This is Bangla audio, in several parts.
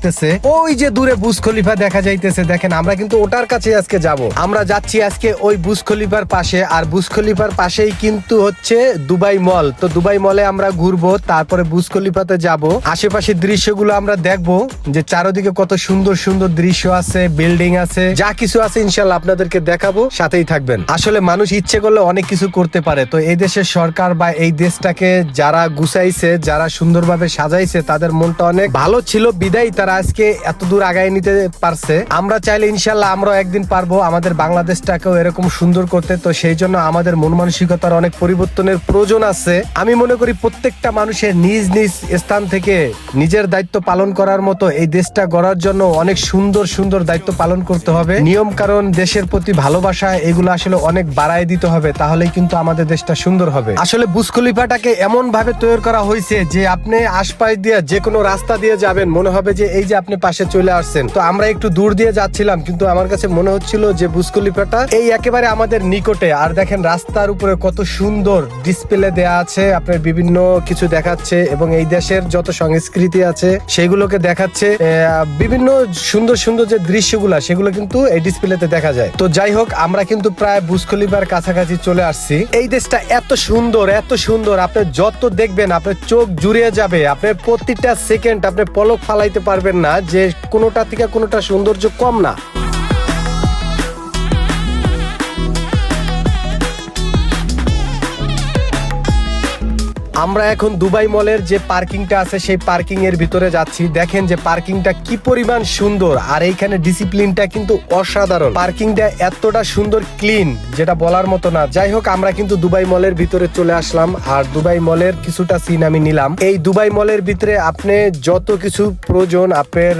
লাগতেছে ওই যে দূরে বুজ খলিফা দেখা যাইতেছে, দেখেন, আমরা কিন্তু ওটার কাছে আজকে যাব। আমরা যাচ্ছি আজকে ওই বুজ খলিফার পাশে, আর বুজ খলিফার পাশেই কিন্তু হচ্ছে দুবাই মল। তো দুবাই মলে আমরা ঘুরবো, তারপরে বুজ খলিফাতে যাব। আশেপাশের দৃশ্যগুলো আমরা দেখব, যে চারদিকে কত সুন্দর সুন্দর দৃশ্য আছে, বিল্ডিং আছে, যা কিছু আছে ইনশাল্লাহ আপনাদেরকে দেখাবো, সাথেই থাকবেন। আসলে মানুষ ইচ্ছে করলে অনেক কিছু করতে পারে, তো এই দেশের সরকার বা এই দেশটাকে যারা গুছাইছে, যারা সুন্দরভাবে সাজাইছে, তাদের মনটা অনেক ভালো ছিল, বিদায় তারা আজকে এত দূর আগায় নিতে পারছে। আমরা চাইলে ইনশাল্লাহ আমরা একদিন পারব আমাদের বাংলাদেশটাকেও এরকম সুন্দর করতে। তো সেই জন্য আমাদের মন মানসিকতার অনেক পরিবর্তনের প্রয়োজন আছে। আমি মনে করি প্রত্যেকটা মানুষের নিজ নিজ স্থান থেকে নিজের দায়িত্ব পালন করার মতো এই দেশটা গড়ার জন্য অনেক সুন্দর সুন্দর দায়িত্ব পালন করতে হবে। নিয়ম কারণ দেশের প্রতি ভালোবাসা, এগুলো আসলে অনেক বাড়ায় দিতে হবে তাহলে কিন্তু আমাদের দেশটা সুন্দর হবে। আসলে বুসখলিফাটাকে এমন ভাবে তৈরি করা হয়েছে যে আপনি আশপাশ দিয়ে যে কোনো রাস্তা দিয়ে যাবেন, মনে হবে যে এই যে আপনি পাশে চলে আসছেন, তো আমরা একটু দূর দিয়ে যাচ্ছিলাম, কিন্তু আমার কাছে মনে হচ্ছিল যে বুজ খলিফাটা এই একেবারে আমাদের নিকটে। আর দেখেন রাস্তার উপরে কত সুন্দর ডিসপ্লে দেয়া আছে, আপনার বিভিন্ন কিছু দেখাচ্ছে এবং এই দেশের যত সংস্কৃতি আছে সেগুলোকে দেখাচ্ছে। বিভিন্ন সুন্দর সুন্দর যে দৃশ্যগুলো, সেগুলো কিন্তু এই ডিসপ্লেতে দেখা যায়। তো যাই হোক, আমরা কিন্তু প্রায় বুজ খলিফার কাছাকাছি চলে আসছি। এই দেশটা এত সুন্দর এত সুন্দর, আপনি যত দেখবেন, আপনার চোখ জুড়িয়ে যাবে, আপনার প্রতিটা সেকেন্ড আপনি পলক ফালাইতে পারবেন। না যে কোনোটা থেকে কোনোটা সৌন্দর্য কম না। আমরা এখন দুবাই মলের যে পার্কিংটা আছে, সেই পার্কিং এর ভিতরে যাচ্ছি। দেখেন যে পার্কিংটা কি পরিমাণ সুন্দর। আর এইখানে ডিসিপ্লিনটা কিন্তু অসাধারণ। পার্কিংটা এতটা সুন্দর, ক্লিন, যেটা বলার মতো না। যাই হোক, আমরা কিন্তু দুবাই মলের ভিতরে চলে আসলাম। আর দুবাই মলের কিছুটা সিন আমি নিলাম। এই দুবাই মলের ভিতরে আপনি যত কিছু প্রয়োজন, আপনার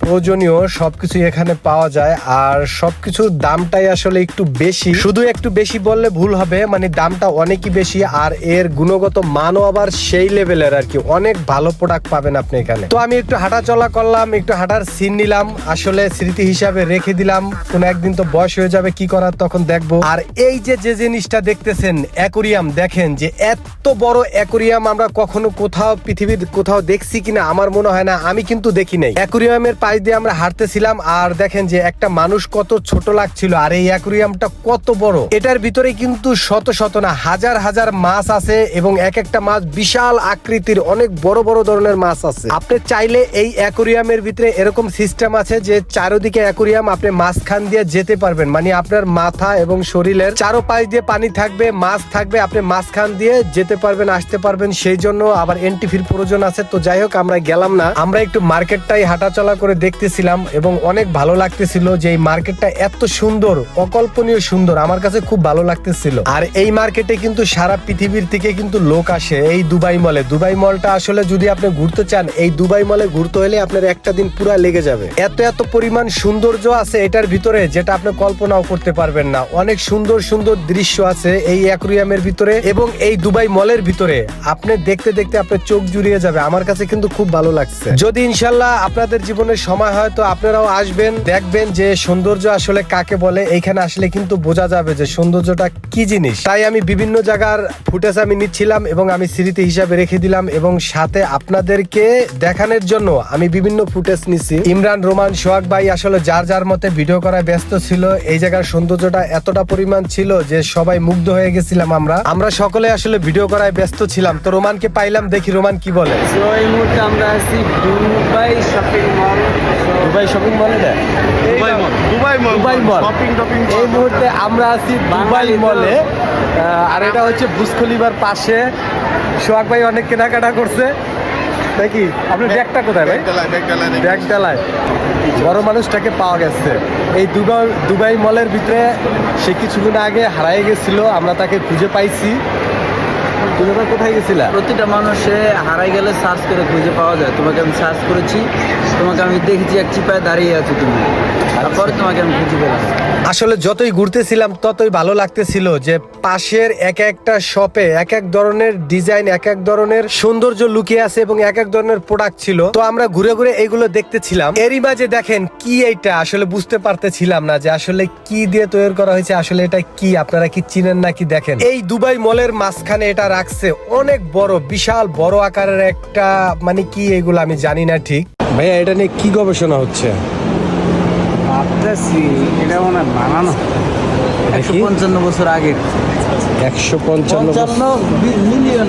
প্রয়োজনীয় সবকিছু এখানে পাওয়া যায়। আর সবকিছুর দামটাই আসলে একটু বেশি। শুধু একটু বেশি বললে ভুল হবে মানে দামটা অনেকই বেশি। আর এর গুণগত মানও আবার সেই লেভেলের আর কি। অনেক ভালো প্রোডাক্ট পাবেন আপনি এখানে। তো আমি একটু হাঁটা চলা করলাম, একটু হাঁটার সিন নিলাম। আসলে স্মৃতি হিসাবে রেখে দিলাম। কোন একদিন তো বয়স হয়ে যাবে, কি করার তখন দেখব। আর এই যে যে জিনিসটা দেখতেছেন অ্যাকোরিয়াম দেখেন যে এত বড় অ্যাকোরিয়াম আমরা কখনো কোথাও পৃথিবীর কোথাও দেখছি কিনা, আমার মনে হয় না, আমি কিন্তু দেখি নাই। অ্যাকোরিয়ামের পাশ দিয়ে আমরা হাঁটতেছিলাম আর দেখেন যে একটা মানুষ কত ছোট লাগছিল আর এই অ্যাকোরিয়ামটা কত বড়। এটার ভিতরে কিন্তু শত শত না, হাজার হাজার মাছ আছে এবং এক একটা মাছ বিশাল আকৃতির, অনেক বড় বড় ধরনের মাছ আছে। আপনি চাইলে এই অ্যাকোরিয়ামের ভিতরে এরকম সিস্টেম আছে যে চারোদিকে অ্যাকোরিয়াম, আপনি মাঝখান দিয়ে যেতে পারবেন। মানে আপনার মাথা এবং শরীরের চারো পাশ দিয়ে পানি থাকবে, মাছ থাকবে, আপনি মাঝখান দিয়ে যেতে পারবেন, আসতে পারবেন। সেই জন্য আবার এন্ট্রি ফির প্রয়োজন আছে। তো যাই হোক, আমরা গেলাম না। আমরা একটু মার্কেটটাই হাঁটাচলা করে দেখতেছিলাম এবং অনেক ভালো লাগতেছিল যে এই মার্কেটটা এত সুন্দর, অকল্পনীয় সুন্দর। আমার কাছে খুব ভালো লাগতেছিল। আর এই মার্কেটে কিন্তু সারা পৃথিবীর থেকে কিন্তু লোক আসে। এই দুবাই মলে। দুবাই মলটা আসলে যদি আপনি ঘুরতে চান, এই দুবাই মলে ঘুরতে হলে আপনার একটা দিন পুরা লেগে যাবে। এত এত পরিমাণ সৌন্দর্য আছে এটার ভিতরে যেটা আপনি কল্পনাও করতে পারবেন না। অনেক সুন্দর সুন্দর দৃশ্য আছে এই অ্যাকুরিয়ামের ভিতরে এবং এই দুবাই মলের ভিতরে। আপনি দেখতে দেখতে আপনার চোখ জুড়িয়ে যাবে। আমার কাছে কিন্তু খুব ভালো লাগছে। যদি ইনশাল্লাহ আপনাদের জীবনে সময় হয়, তো আপনারাও আসবেন, দেখবেন যে সৌন্দর্য আসলে কাকে বলে, এইখানে আসলে কিন্তু বোঝা যাবে যে সৌন্দর্যটা কি জিনিস। তাই আমি বিভিন্ন জায়গার ফুটেজ আমি নিচ্ছিলাম এবং আমি স্মৃতি হিসাবে রেখে দিলাম এবং সাথে আপনাদেরকে দেখানোর জন্য আমি বিভিন্ন ফুটেজ নিচ্ছি ইমরান রোমান সোহাগ ভাই আসলে যার যার মতে ভিডিও করায় ব্যস্ত ছিল এই জায়গার সৌন্দর্যটা এতটা পরিমাণ ছিল যে সবাই মুগ্ধ হয়ে গেছিলাম আমরা। আমরা সকলে আসলে ভিডিও করায় ব্যস্ত ছিলাম। তো রোমানকে পাইলাম দেখি রোমান কি বলে। এই মুহূর্তে আমরা আছি Dubai shopping mall Dubai shopping মলে দেয় Dubai mall Dubai mall Dubai mall shopping topping এই মুহূর্তে আমরা আছি দুবাই মলে আর এটা হচ্ছে ভুসখলিবার পাশে। সোহাগ ভাই অনেক কেনাকাটা করছে। নাকি আপনি ব্যাগটা কোথায় ভাই? ব্যাগ ডালায় বড় মানুষটাকে পাওয়া গেছে। এই দুবাই দুবাই মলের ভিতরে সে কিছুদিন আগে হারাই গেছিল। আমরা তাকে খুঁজে পাইছি। তুমি কোথায় গেছিলা? প্রতিটা মানুষে হারাই গেলে সার্চ করে খুঁজে পাওয়া যায়। তোমাকে আমি সার্চ করেছি তোমাকে আমি দেখেছি এক চিপায় দাঁড়িয়ে আছো তুমি। তারপরে তোমাকে আমি খুঁজে পেলাম। আসলে যতই ঘুরতেছিলাম ততই ভালো লাগতেছিল যে পাশের এক একটা শপে এক এক ধরনের ডিজাইন এক এক ধরনের সৌন্দর্য লুকিয়ে আছে এবং এক এক ধরনের প্রোডাক্ট ছিল। তো আমরা ঘুরে ঘুরে এইগুলো দেখতেছিলাম। এরই মাঝে দেখেন কি এইটা? আসলে বুঝতে পারতেছিলাম না যে আসলে কি দিয়ে তৈরি করা হয়েছে আসলে এটা কি? আপনারা কি চিনেন নাকি দেখেন? এই দুবাই মলের মাঝখানে এটা রাখছে অনেক বড় বিশাল বড় আকারের একটা মানে কি এগুলো আমি জানি না ঠিক। ভাইয়া এটা নিয়ে কি গবেষণা হচ্ছে? ভাবতেছি এটা মনে হয় বানানো। একশো। পঞ্চান্ন বছর আগে একশো পঞ্চান্ন মিলিয়ন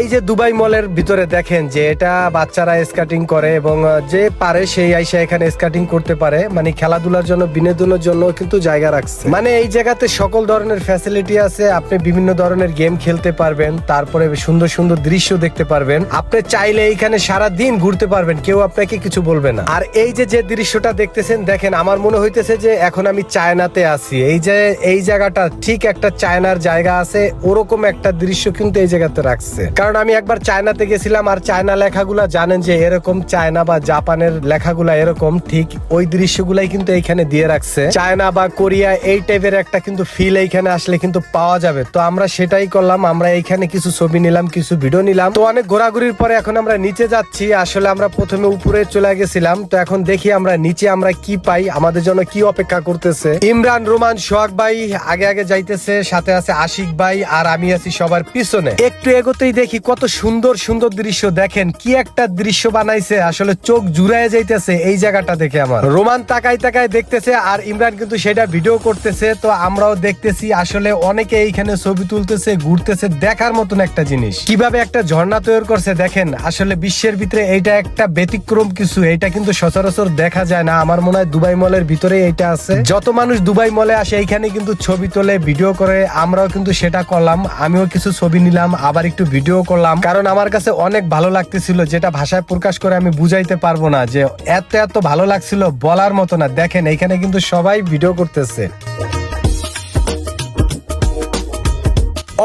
এই যে দুবাই মলের ভিতরে দেখেন যে এটা বাচ্চারা স্কেটিং করে এবং যে পারে সেই আইসা এখানে স্কেটিং করতে পারে। মানে খেলাধুলার জন্য, বিনোদনের জন্য কিন্তু জায়গা রাখছে। মানে এই জায়গাতে সকল ধরনের ফ্যাসিলিটি আছে, আপনি বিভিন্ন ধরনের গেম খেলতে পারবেন, তারপরে সুন্দর সুন্দর দৃশ্য দেখতে পারবেন। আপনি চাইলে এইখানে সারা দিন ঘুরতে পারবেন, কেউ আপনাকে কিছু বলবে না। আর এই যে যে দৃশ্যটা দেখতেছেন, দেখেন, আমার মনে হইতেছে যে এখন আমি চায়নাতে আছি। এই যে, এই জায়গাটা ঠিক একটা চায়নার জায়গা আছে, ওরকম একটা দৃশ্য কিন্তু এই জায়গাতে রাখছে। কারণ আমি একবার চায়নাতে গেছিলাম আর চায়না লেখাগুলা জানেন যে এরকম চায়না বা জাপানের লেখাগুলা এরকম, ঠিক ওই দৃশ্যগুলাই কিন্তু এইখানে দিয়ে রাখছে। চায়না বা কোরিয়া এই টাইপের একটা কিন্তু ফিল এইখানে আসলে কিন্তু পাওয়া যাবে। তো আমরা সেটাই করলাম, আমরা এইখানে কিছু ছবি নিলাম, কিছু ভিডিও নিলাম। তো অনেক ঘোরাঘুরির পরে এখন আমরা নিচে যাচ্ছি, আসলে আমরা প্রথমে উপরে চলে গেছিলাম। তো এখন দেখি আমরা নিচে আমরা কি পাই, আমাদের জন্য কি অপেক্ষা করতেছে। ইমরান, রোমান, সোহাগ ভাই আগে আগে যাইতেছে, সাথে আছে আশিক ভাই আর আমি আছি সবার পিছনে। একটু এগোতেই দেখি কত সুন্দর সুন্দর দৃশ্য। দেখেন কি একটা দৃশ্য বানাইছে। আসলে চোখ জুড়ায় যাইতেছে এই জায়গাটা দেখে আমার। রোমান তাকাই তাকাই দেখতেছে আর ইমরান কিন্তু সেটা ভিডিও করতেছে। তো আমরাও দেখতেছি, আসলে অনেকে এইখানে ছবি তুলতেছে, ঘুরতেছে, দেখার মতন একটা জিনিস। কীভাবে একটা ঝর্ণা তৈরি করছে দেখেন, আসলে বিশ্বের ভিতরে এইটা একটা ব্যতিক্রম কিছু। এটা কিন্তু সচরাচর দেখা যায় না। আমার মনে হয় দুবাই মলের ভিতরে এইটা আছে। যত মানুষ দুবাই মলে আসে, এইখানে কিন্তু ছবি তোলে, ভিডিও করে, আমরাও কিন্তু সেটা করলাম। আমিও কিছু ছবি নিলাম, আবার একটু ভিডিও করলাম। কারণ আমার কাছে অনেক ভালো লাগতেছিল, যেটা ভাষায় প্রকাশ করে আমি বুঝাইতে পারব না, যে এত এত ভালো লাগছিল বলার মতো না। দেখেন, এখানে কিন্তু সবাই ভিডিও করতেছে।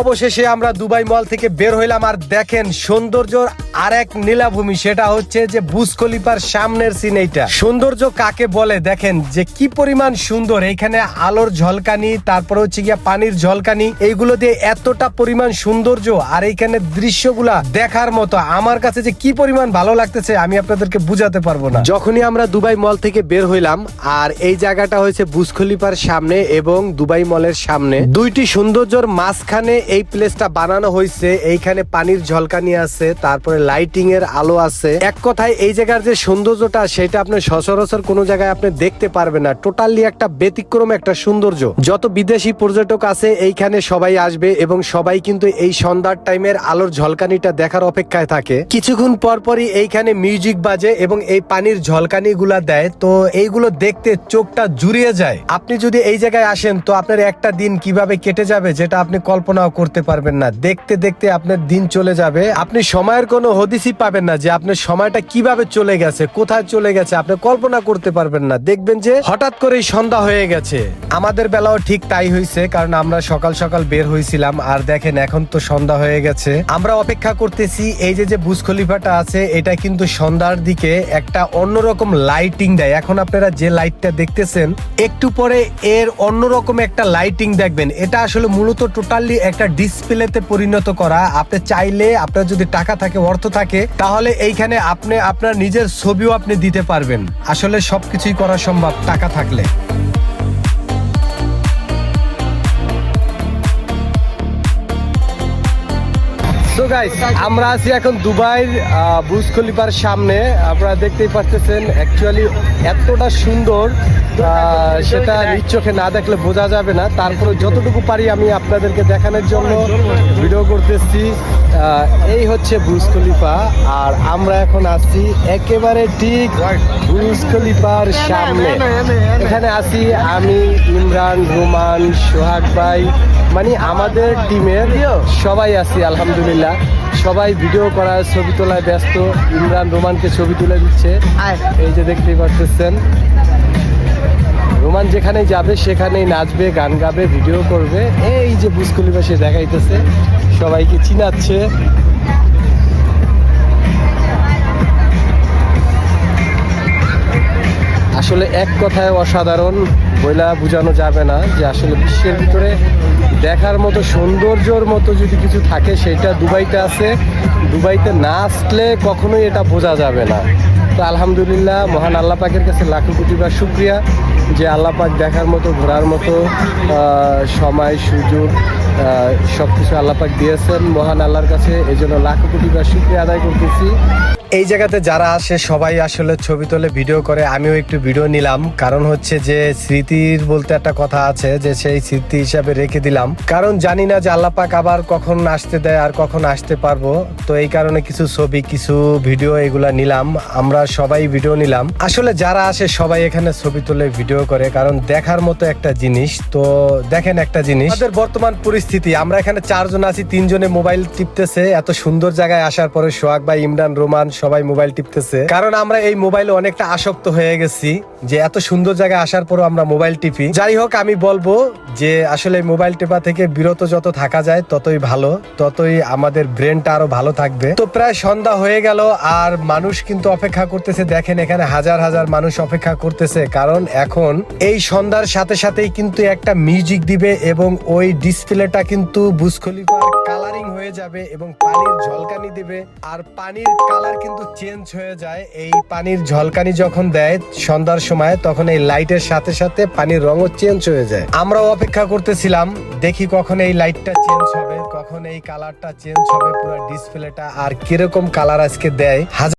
অবশেষে আমরা দুবাই মল থেকে বের হইলাম, আর দেখেন সৌন্দর্যর আর এক নীলাভূমি, সেটা হচ্ছে যে বুজ খলিফার সামনের সিন এইটা। সৌন্দর্য কাকে বলে? দেখেন যে কি পরিমাণ সুন্দর। এইখানে আলোর ঝলকানি, তারপর হচ্ছে গিয়া পানির ঝলকানি, এইগুলো দিয়ে এতটা পরিমাণ সৌন্দর্য আর এইখানে দৃশ্যগুলা দেখার মতো। আমার কাছে যে কি পরিমাণ ভালো লাগতেছে, আমি আপনাদেরকে বুঝাতে পারব না। যখনই আমরা দুবাই মল থেকে বের হইলাম, আর এই জায়গাটা হয়েছে বুজ সামনে এবং দুবাই মলের সামনে, দুইটি সৌন্দর্যর মাঝখানে এই প্লেসটা বানানো হয়েছে এইখানে পানির ঝলকানি আছে, তারপরে লাইটিং এর আলো আছে। এক কথায় এই জায়গার যে সৌন্দর্যটা, সেটা আপনি সচরাচর কোনো জায়গায় আপনি দেখতে পারবেন না। টোটালি একটা ব্যতিক্রম একটা সৌন্দর্য। যত বিদেশি পর্যটক আছে, এইখানে সবাই আসবে এবং সবাই কিন্তু এই সন্ধ্যার টাইমের আলোর ঝলকানিটা দেখার অপেক্ষায় থাকে। কিছুক্ষণ পর পরই এইখানে মিউজিক বাজে এবং এই পানির ঝলকানি গুলা দেয়। তো এইগুলো দেখতে চোখটা জুড়িয়ে যায়। আপনি যদি এই জায়গায় আসেন, তো আপনার একটা দিন কীভাবে কেটে যাবে, যেটা আপনি কল্পনাও করতে পারবেন না। দেখতে দেখতে আপনার দিন চলে যাবে। আপনি সময়ের কোনো হদিসই পাবেন না যে আপনার সময়টা কীভাবে চলে গেছে, কোথায় চলে গেছে, আপনি কল্পনা করতে পারবেন না। দেখবেন যে হঠাৎ করেই সন্ধ্যা হয়ে গেছে। আমাদের বেলাও ঠিক তাই হয়েছে কারণ আমরা সকাল সকাল বের হয়েছিলাম আর দেখেন এখন তো সন্ধ্যা হয়ে গেছে। আমরা অপেক্ষা করতেছি, এই যে যে বুজ খলিফাটা আছে, এটা কিন্তু সন্ধ্যার দিকে একটা অন্যরকম লাইটিং দেয়। এখন আপনারা যে লাইটটা দেখতেছেন, একটু পরে এর অন্যরকম একটা লাইটিং দেখবেন। এটা আসলে মূলত টোটালি একটা ডিসপ্লেতে পরিণত করা। আপনি চাইলে, আপনার যদি টাকা থাকে, অর্থ থাকে, তাহলে এইখানে আপনি আপনার নিজের ছবিও আপনি দিতে পারবেন। আসলে সবকিছুই করা সম্ভব, টাকা থাকলে। গাইস আমরা আছি এখন দুবাইয়ের বুর্জ খলিফার সামনে। আপনারা দেখতেই পাচ্ছেন অ্যাকচুয়ালি এতটা সুন্দর সেটা নিজ চোখে না দেখলে বোঝা যাবে না। তারপরে যতটুকু পারি আমি আপনাদেরকে দেখানোর জন্য ভিডিও করতেছি। এই হচ্ছে বুর্জ খলিফা, আর আমরা এখন আছি একেবারে ঠিক বুর্জ খলিফার সামনে। এখানে আছি আমি, ইমরান, রোমান, সোহাগ ভাই মানে আমাদের টিমের সবাই আছে আলহামদুলিল্লাহ। সবাই ভিডিও করার ছবি তোলায় ব্যস্ত। ইমরান রোমানকে ছবি তুলে দিচ্ছে। এই যে দেখতেই পাচ্ছেন রোমান যেখানে যাবে সেখানেই নাচবে গান গাবে ভিডিও করবে। এই যে বুসকুলি পাশে দেখাইতেছে সবাইকে চিনাচ্ছে। আসলে এক কথায় অসাধারণ বইলা বোঝানো যাবে না যে আসলে বিশ্বের ভিতরে দেখার মতো, সৌন্দর্যর মতো যদি কিছু থাকে সেটা দুবাইতে আছে। দুবাইতে না আসলে কখনোই এটা বোঝা যাবে না। তো আলহামদুলিল্লাহ, মহান আল্লাহ পাকের কাছে লাখো কুটিবার শুক্রিয়া। যে আল্লাহ পাক দেখার মতো, ঘোরার মতো সময়, সুযোগ সব কিছু আল্লাহ পাক দিয়েছেন মহান আল্লাহর কাছে। এই জন্য লাখো কোটিবার শুক্রিয়া আদায় করতেছি। এই জায়গাতে যারা আসে, সবাই আসলে ছবি তোলে ভিডিও করে। আমিও একটু ভিডিও নিলাম। কারণ হচ্ছে যে স্মৃতির বলতে একটা কথা আছে যে সেই স্মৃতি হিসাবে রেখে দিলাম। কারণ জানি না যে আল্লাপাক আবার কখন আসতে দেয় আর কখন আসতে পারব। তো এই কারণে কিছু ছবি, কিছু ভিডিও এগুলা নিলাম। আমরা সবাই ভিডিও নিলাম। আসলে যারা আসে, সবাই এখানে ছবি তোলে ভিডিও করে, কারণ দেখার মতো একটা জিনিস। তো দেখেন একটা জিনিস, আমাদের বর্তমান পরিস্থিতি, আমরা এখানে চারজন আছি, তিনজনে মোবাইল টিপতেছে, এত সুন্দর জায়গায় আসার পরে সোহাগ বা ইমরান, রোমান সবাই মোবাইল টিপতেছে। কারণ আমরা এই মোবাইলে অনেকটা আসক্ত হয়ে গেছি। যে এত সুন্দর জায়গায় আসার পরও আমরা মোবাইল টিপি। যাই হোক, আমি বলব যে আসলে মোবাইল টেপা থেকে বিরত যত থাকা যায়, ততই ভালো, ততই আমাদের ব্রেনটা আরও ভালো থাকবে। তো প্রায় সন্ধ্যা হয়ে গেল, আর মানুষ কিন্তু অপেক্ষা করতেছে। দেখেন, এখানে হাজার হাজার মানুষ অপেক্ষা করতেছে, কারণ এখন এই সন্ধ্যার সাথে সাথেই কিন্তু একটা মিউজিক দিবে এবং ওই ডিসপ্লেটা কিন্তু বুজ খলিফার কালারিং হয়ে যাবে এবং পানির ঝলকানি দিবে। আর পানির কালার কিন্তু চেঞ্জ হয়ে যায়। এই পানির ঝলকানি যখন দেয় সন্ধ্যার সময়, তখন এই লাইটের সাথে সাথে পানির রঙও চেঞ্জ হয়ে যায়। আমরাও অপেক্ষা করতেছিলাম, দেখি কখন এই লাইটটা চেঞ্জ হবে, কখন এই কালারটা চেঞ্জ হবে পুরো ডিসপ্লেটা, আর কীরকম কালার আজকে দেয়।